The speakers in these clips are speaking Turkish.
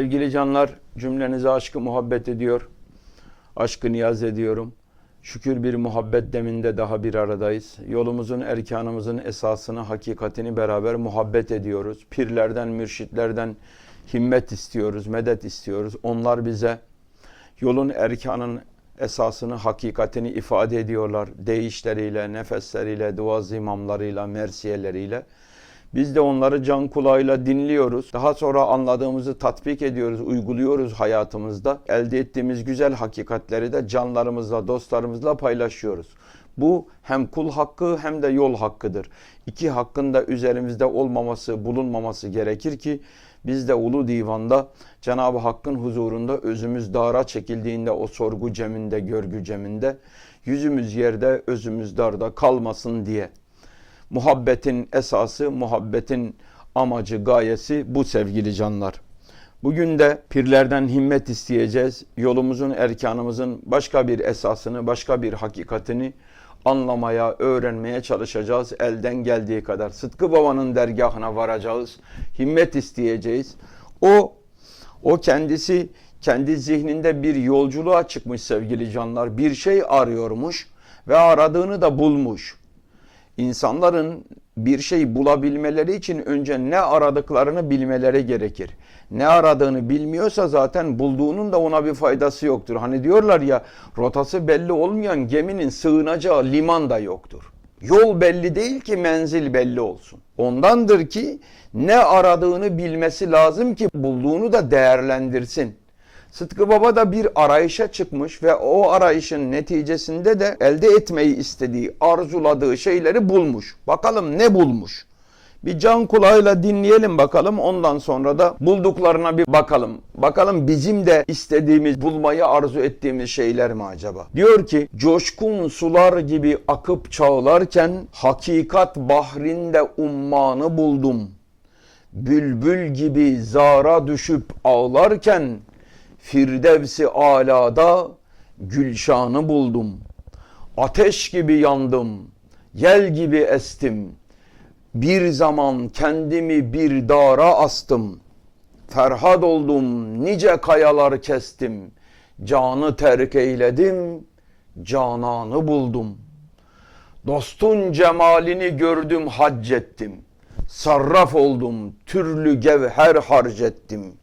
Sevgili canlar cümlenize aşkı muhabbet ediyor. Aşkı niyaz ediyorum. Şükür bir muhabbet deminde daha bir aradayız. Yolumuzun, erkanımızın esasını, hakikatini beraber muhabbet ediyoruz. Pirlerden, mürşitlerden himmet istiyoruz, medet istiyoruz. Onlar bize yolun, erkanın esasını, hakikatini ifade ediyorlar. Deyişleriyle, nefesleriyle, dua zimamlarıyla, mersiyeleriyle. Biz de onları can kulağıyla dinliyoruz. Daha sonra anladığımızı tatbik ediyoruz, uyguluyoruz hayatımızda. Elde ettiğimiz güzel hakikatleri de canlarımızla, dostlarımızla paylaşıyoruz. Bu hem kul hakkı hem de yol hakkıdır. İki hakkın da üzerimizde olmaması, bulunmaması gerekir ki biz de ulu divanda Cenab-ı Hakk'ın huzurunda özümüz dara çekildiğinde o sorgu ceminde, görgü ceminde yüzümüz yerde, özümüz darda kalmasın diye. Muhabbetin esası, muhabbetin amacı, gayesi bu sevgili canlar. Bugün de pirlerden himmet isteyeceğiz. Yolumuzun, erkanımızın başka bir esasını, başka bir hakikatini anlamaya, öğrenmeye çalışacağız elden geldiği kadar. Sıtkı Baba'nın dergahına varacağız. Himmet isteyeceğiz. O o kendisi kendi zihninde bir yolculuğa çıkmış sevgili canlar. Bir şey arıyormuş ve aradığını da bulmuş. İnsanların bir şey bulabilmeleri için önce ne aradıklarını bilmeleri gerekir. Ne aradığını bilmiyorsa zaten bulduğunun da ona bir faydası yoktur. Hani diyorlar ya rotası belli olmayan geminin sığınacağı liman da yoktur. Yol belli değil ki menzil belli olsun. Ondandır ki ne aradığını bilmesi lazım ki bulduğunu da değerlendirsin. Sıtkı Baba da bir arayışa çıkmış ve o arayışın neticesinde de elde etmeyi istediği, arzuladığı şeyleri bulmuş. Bakalım ne bulmuş? Bir can kulağıyla dinleyelim bakalım. Ondan sonra da bulduklarına bir bakalım. Bakalım bizim de istediğimiz, bulmayı arzu ettiğimiz şeyler mi acaba? Diyor ki, coşkun sular gibi akıp çağlarken hakikat bahrinde ummanı buldum. Bülbül gibi zara düşüp ağlarken Firdevsi alada gülşanı buldum. Ateş gibi yandım, yel gibi estim. Bir zaman kendimi bir dara astım. Ferhad oldum, nice kayalar kestim. Canı terk eyledim, cananı buldum. Dostun cemalini gördüm, hac ettim. Sarraf oldum, türlü gevher harcettim.''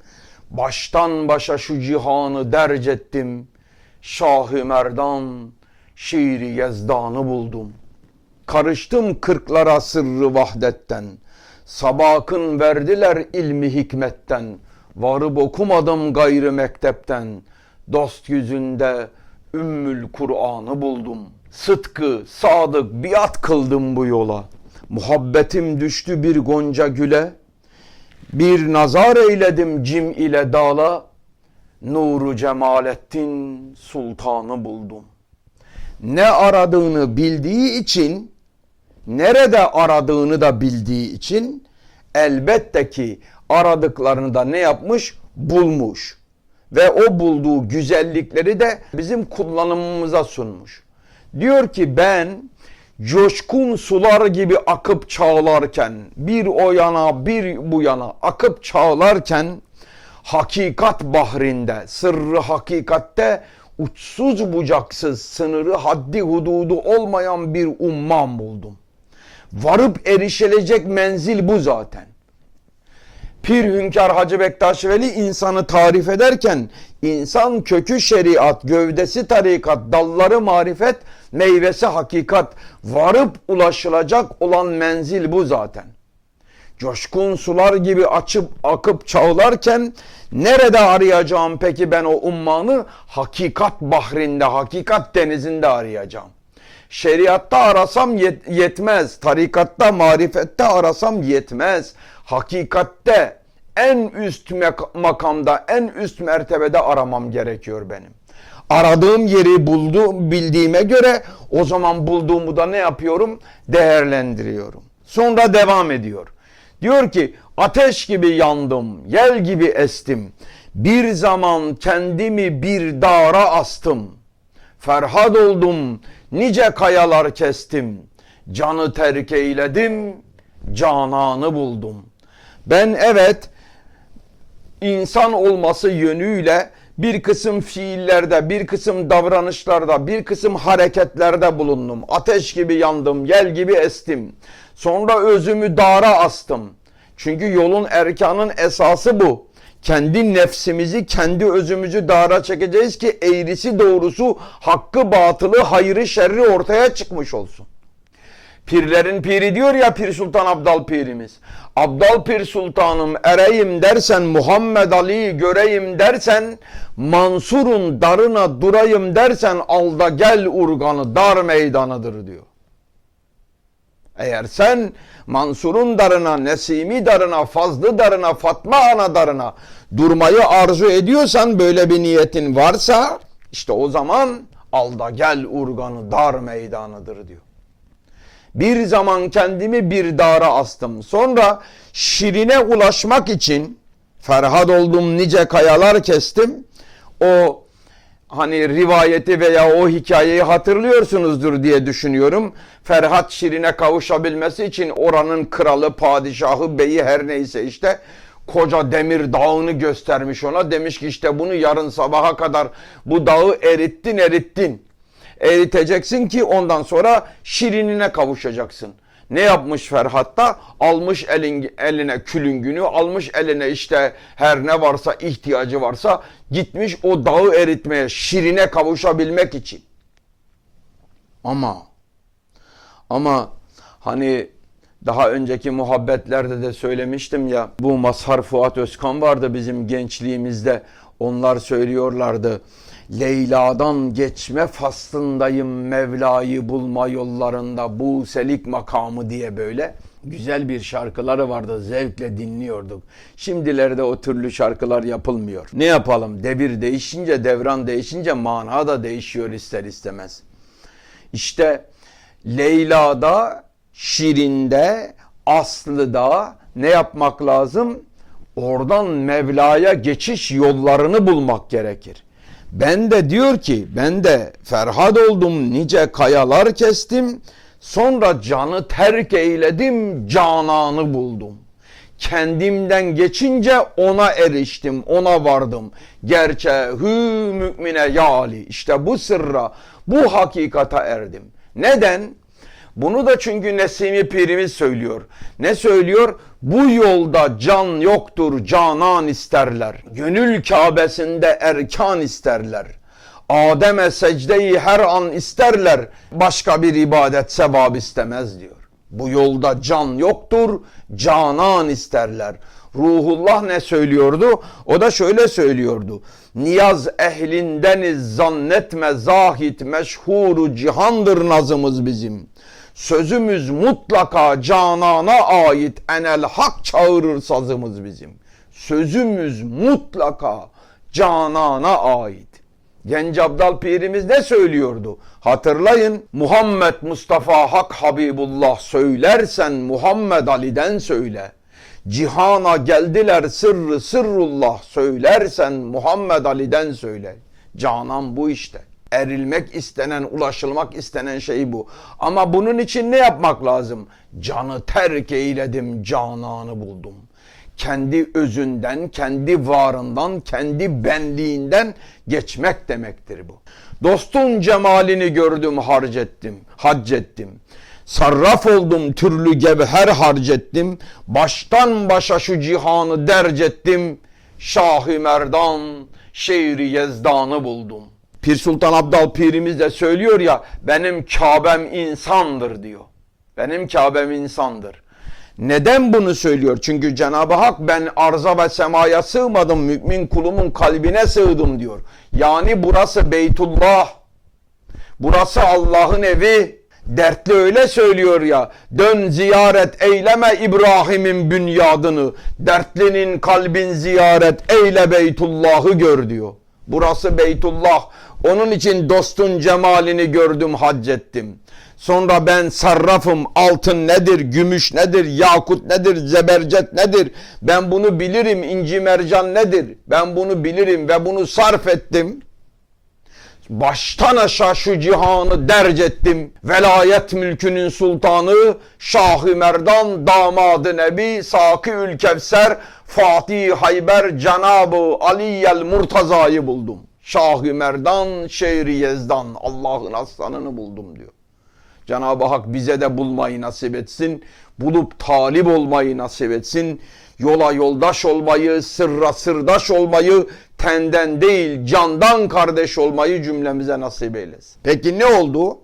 Baştan başa şu cihanı derc ettim. Şahı Merdan, şiiri yezdanı buldum. Karıştım kırklara sırrı vahdetten. Sabakın verdiler ilmi hikmetten. Varıp okumadım gayrı mektepten. Dost yüzünde Ümmül Kur'an'ı buldum. Sıtkı, sadık, biat kıldım bu yola. Muhabbetim düştü bir gonca güle. Bir nazar eyledim cim ile dağla, nuru cemalettin sultanı buldum. Ne aradığını bildiği için, nerede aradığını da bildiği için elbette ki aradıklarını da ne yapmış? Bulmuş. Ve o bulduğu güzellikleri de bizim kullanımımıza sunmuş. Diyor ki ben coşkun sular gibi akıp çağlarken bir o yana bir bu yana akıp çağlarken hakikat bahrinde sırrı hakikatte uçsuz bucaksız sınırı haddi hududu olmayan bir umman buldum. Varıp erişilecek menzil bu zaten. Pir Hünkar Hacı Bektaş Veli insanı tarif ederken insan kökü şeriat, gövdesi tarikat, dalları marifet, meyvesi hakikat, varıp ulaşılacak olan menzil bu zaten. Coşkun sular gibi açıp akıp çağlarken nerede arayacağım peki ben o ummanı? Hakikat bahrinde, hakikat denizinde arayacağım. Şeriatta arasam yet- yetmez. Tarikatta, marifette arasam yetmez. Hakikatte en üst makamda, en üst mertebede aramam gerekiyor benim. Aradığım yeri buldu, bildiğime göre o zaman bulduğumu da ne yapıyorum? Değerlendiriyorum. Sonra devam ediyor. Diyor ki ateş gibi yandım, yel gibi estim. Bir zaman kendimi bir dara astım. Ferhad oldum, nice kayalar kestim. Canı terk eyledim, cananı buldum. Ben evet insan olması yönüyle bir kısım fiillerde, bir kısım davranışlarda, bir kısım hareketlerde bulundum. Ateş gibi yandım, yel gibi estim. Sonra özümü dara astım. Çünkü yolun erkanın esası bu. Kendi nefsimizi, kendi özümüzü dara çekeceğiz ki eğrisi doğrusu, hakkı batılı, hayrı şerri ortaya çıkmış olsun. Pirlerin piri diyor ya Pir Sultan Abdal Pirimiz. Abdal Pir Sultanım ereyim dersen Muhammed Ali'yi göreyim dersen Mansur'un darına durayım dersen alda gel urganı dar meydanıdır diyor. Eğer sen Mansur'un darına, Nesimi darına, Fazlı darına, Fatma ana darına durmayı arzu ediyorsan böyle bir niyetin varsa işte o zaman alda gel urganı dar meydanıdır diyor. Bir zaman kendimi bir dara astım. Sonra şirine ulaşmak için ferhad oldum nice kayalar kestim. O hani rivayeti veya o hikayeyi hatırlıyorsunuzdur diye düşünüyorum. Ferhat Şirin'e kavuşabilmesi için oranın kralı, padişahı, beyi her neyse işte koca demir dağını göstermiş ona. Demiş ki işte bunu yarın sabaha kadar bu dağı erittin erittin. Eriteceksin ki ondan sonra Şirin'ine kavuşacaksın. Ne yapmış Ferhat da? Almış elin, eline külüngünü, almış eline işte her ne varsa ihtiyacı varsa gitmiş o dağı eritmeye, Şirin'e kavuşabilmek için. Ama ama hani daha önceki muhabbetlerde de söylemiştim ya bu Mazhar Fuat Özkan vardı bizim gençliğimizde. Onlar söylüyorlardı. Leyla'dan geçme faslındayım Mevla'yı bulma yollarında bu selik makamı diye böyle güzel bir şarkıları vardı zevkle dinliyorduk. Şimdilerde o türlü şarkılar yapılmıyor. Ne yapalım devir değişince devran değişince mana da değişiyor ister istemez. İşte Leyla'da, Şirin'de, Aslı'da ne yapmak lazım? Oradan Mevla'ya geçiş yollarını bulmak gerekir. Ben de diyor ki ben de ferhad oldum nice kayalar kestim. Sonra canı terk eyledim cananı buldum. Kendimden geçince ona eriştim ona vardım. Gerçehü mümine yali işte bu sırra bu hakikata erdim. Neden? Bunu da çünkü Nesimi Pirimiz söylüyor. Ne söylüyor? Bu yolda can yoktur, canan isterler. Gönül Kabe'sinde erkan isterler. Adem'e secdeyi her an isterler. Başka bir ibadet sevap istemez diyor. Bu yolda can yoktur, canan isterler. Ruhullah ne söylüyordu? O da şöyle söylüyordu. Niyaz ehlindeniz zannetme zahit meşhuru cihandır nazımız bizim. Sözümüz mutlaka canana ait enel hak çağırır sazımız bizim. Sözümüz mutlaka canana ait. Genç Abdal Pirimiz ne söylüyordu? Hatırlayın Muhammed Mustafa Hak Habibullah söylersen Muhammed Ali'den söyle. Cihana geldiler sırrı sırrullah söylersen Muhammed Ali'den söyle. Canan bu işte. Erilmek istenen, ulaşılmak istenen şey bu. Ama bunun için ne yapmak lazım? Canı terk eyledim, cananı buldum. Kendi özünden, kendi varından, kendi benliğinden geçmek demektir bu. Dostun cemalini gördüm, harcettim, haccettim. Sarraf oldum türlü gevher harcettim. Baştan başa şu cihanı dercettim. Şah-ı Merdan, şehri Yezdan'ı buldum. Pir Sultan Abdal Pirimiz de söylüyor ya benim Kabe'm insandır diyor. Benim Kabe'm insandır. Neden bunu söylüyor? Çünkü Cenab-ı Hak ben arza ve semaya sığmadım, mümin kulumun kalbine sığdım diyor. Yani burası Beytullah. Burası Allah'ın evi. Dertli öyle söylüyor ya. Dön ziyaret eyleme İbrahim'in bünyadını. Dertlinin kalbin ziyaret eyle Beytullah'ı gör diyor. Burası Beytullah. Onun için dostun cemalini gördüm haccettim. Sonra ben sarrafım altın nedir, gümüş nedir, yakut nedir, zebercet nedir? Ben bunu bilirim, inci mercan nedir? Ben bunu bilirim ve bunu sarf ettim. Baştan aşağı şu cihanı derc ettim. Velayet mülkünün sultanı, Şah-ı Merdan, damadı Nebi, Saki Ül Kevser, Fatih Hayber Cenabı Aliyel Murtaza'yı buldum. Şah-ı Merdan, Şehri Yezdan, Allah'ın aslanını buldum diyor. Cenab-ı Hak bize de bulmayı nasip etsin. Bulup talip olmayı nasip etsin. Yola yoldaş olmayı, sırra sırdaş olmayı, tenden değil candan kardeş olmayı cümlemize nasip eylesin. Peki ne oldu?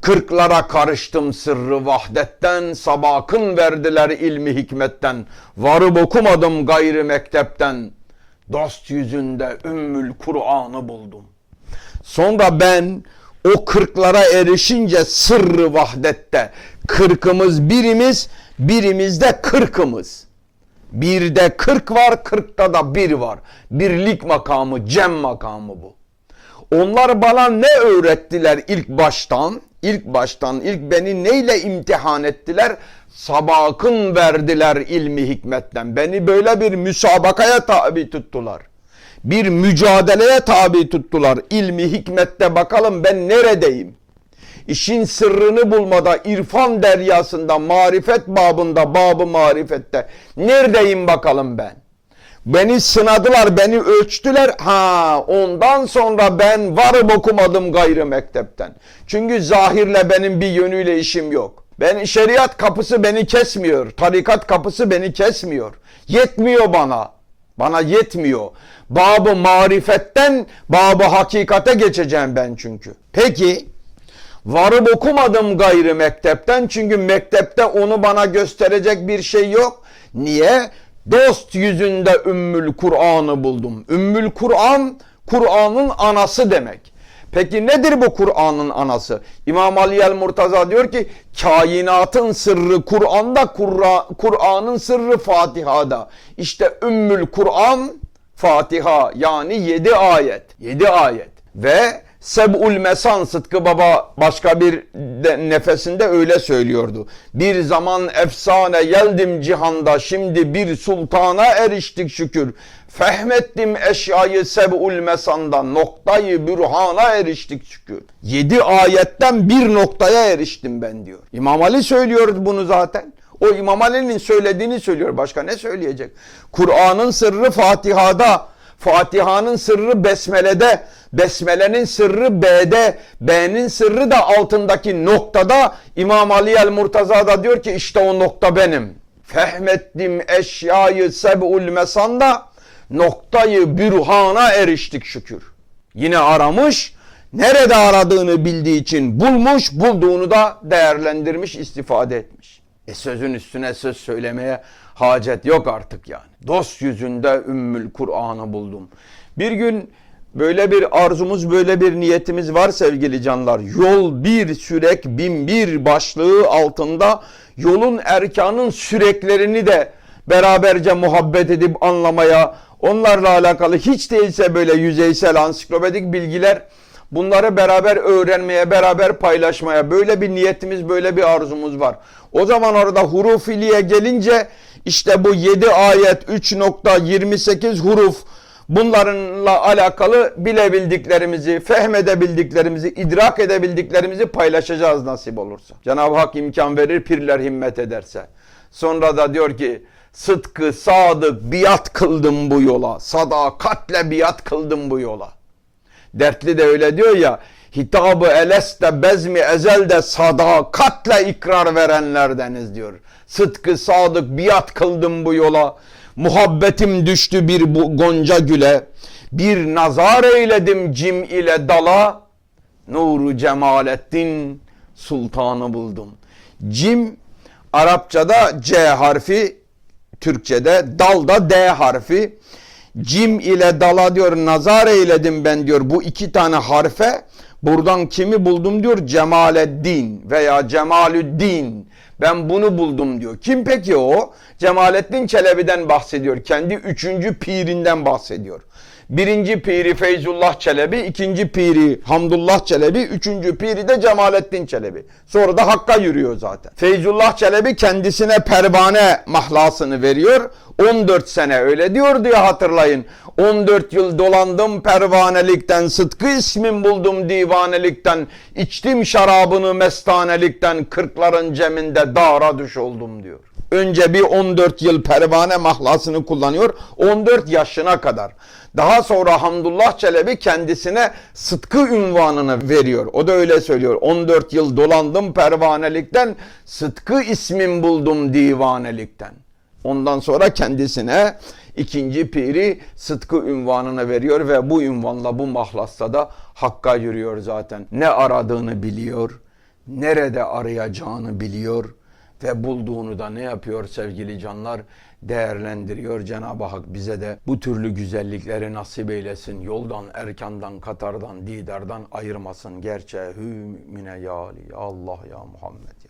Kırklara karıştım sırrı vahdetten, sabakın verdiler ilmi hikmetten. Varıp okumadım gayrı mektepten. Dost yüzünde ümmül Kur'an'ı buldum. Sonra ben o kırklara erişince sırrı vahdette kırkımız birimiz, birimizde kırkımız. Birde kırk var, kırkta da bir var. Birlik makamı, cem makamı bu. Onlar bana ne öğrettiler ilk baştan? İlk baştan, ilk beni neyle imtihan ettiler? Sabakın verdiler ilmi hikmetten. Beni böyle bir müsabakaya tabi tuttular. Bir mücadeleye tabi tuttular. İlmi hikmette bakalım ben neredeyim? İşin sırrını bulmada, irfan deryasında, marifet babında, babı marifette. Neredeyim bakalım ben? Beni sınadılar, beni ölçtüler. Ha, ondan sonra ben varım okumadım gayrı mektepten. Çünkü zahirle benim bir yönüyle işim yok. Ben şeriat kapısı beni kesmiyor. Tarikat kapısı beni kesmiyor. Yetmiyor bana. Bana yetmiyor. Babı marifetten babı hakikate geçeceğim ben çünkü. Peki varıp okumadım gayrı mektepten çünkü mektepte onu bana gösterecek bir şey yok. Niye? Dost yüzünde Ümmül Kur'an'ı buldum. Ümmül Kur'an, Kur'an'ın anası demek. Peki nedir bu Kur'an'ın anası? İmam Ali el Murtaza diyor ki kainatın sırrı Kur'an'da, Kur'an'ın sırrı Fatiha'da. İşte Ümmül Kur'an Fatiha yani 7 ayet. 7 ayet. Ve Seb'ul Mesan Sıtkı Baba başka bir de, nefesinde öyle söylüyordu. Bir zaman efsane geldim cihanda şimdi bir sultana eriştik şükür. Fehmettim eşyayı Seb'ul Mesan'da noktayı bürhana eriştik şükür. Yedi ayetten bir noktaya eriştim ben diyor. İmam Ali söylüyor bunu zaten. O İmam Ali'nin söylediğini söylüyor. Başka ne söyleyecek? Kur'an'ın sırrı Fatiha'da. Fatiha'nın sırrı Besmele'de, Besmele'nin sırrı B'de, B'nin sırrı da altındaki noktada İmam Ali el Murtaza da diyor ki işte o nokta benim. Fehmettim eşyayı seb'ul mesanda noktayı bürhana eriştik şükür. Yine aramış, nerede aradığını bildiği için bulmuş, bulduğunu da değerlendirmiş, istifade etmiş. E sözün üstüne söz söylemeye hacet yok artık yani. Dost yüzünde Ümmül Kur'an'ı buldum. Bir gün böyle bir arzumuz, böyle bir niyetimiz var sevgili canlar. Yol bir sürek bin bir başlığı altında yolun erkanın süreklerini de beraberce muhabbet edip anlamaya, onlarla alakalı hiç değilse böyle yüzeysel ansiklopedik bilgiler Bunları beraber öğrenmeye, beraber paylaşmaya böyle bir niyetimiz, böyle bir arzumuz var. O zaman orada huruf iliye gelince işte bu 7 ayet 3.28 huruf bunlarla alakalı bilebildiklerimizi, fehmedebildiklerimizi, idrak edebildiklerimizi paylaşacağız nasip olursa. Cenab-ı Hak imkan verir, pirler himmet ederse. Sonra da diyor ki sıdkı, sadık, biat kıldım bu yola. Sadakatle biat kıldım bu yola. Dertli de öyle diyor ya. Hitabı eleste bezmi ezelde sadakatle ikrar verenlerdeniz diyor. Sıtkı sadık biat kıldım bu yola. Muhabbetim düştü bir bu gonca güle. Bir nazar eyledim cim ile dala. Nuru Cemalettin sultanı buldum. Cim Arapçada C harfi, Türkçede dalda D harfi. Cim ile dala diyor nazar eyledim ben diyor bu iki tane harfe. Buradan kimi buldum diyor Cemaleddin veya Cemalüddin. Ben bunu buldum diyor. Kim peki o? Cemalettin Çelebi'den bahsediyor. Kendi üçüncü pirinden bahsediyor. Birinci piri Feyzullah Çelebi, ikinci piri Hamdullah Çelebi, üçüncü piri de Cemalettin Çelebi. Sonra da Hakk'a yürüyor zaten. Feyzullah Çelebi kendisine pervane mahlasını veriyor. 14 sene öyle diyor diye hatırlayın. 14 yıl dolandım pervanelikten, sıtkı ismin buldum divanelikten, içtim şarabını mestanelikten, kırkların ceminde dara düş oldum diyor. Önce bir 14 yıl pervane mahlasını kullanıyor. 14 yaşına kadar. Daha sonra Hamdullah Çelebi kendisine Sıtkı ünvanını veriyor. O da öyle söylüyor. 14 yıl dolandım pervanelikten, Sıtkı ismim buldum divanelikten. Ondan sonra kendisine ikinci piri Sıtkı ünvanını veriyor ve bu ünvanla bu mahlasla da Hakk'a yürüyor zaten. Ne aradığını biliyor, nerede arayacağını biliyor ve bulduğunu da ne yapıyor sevgili canlar? Değerlendiriyor. Cenab-ı Hak bize de bu türlü güzellikleri nasip eylesin. Yoldan, erkandan, katardan, didardan ayırmasın. Gerçeği hü mümine ya Allah ya Muhammed.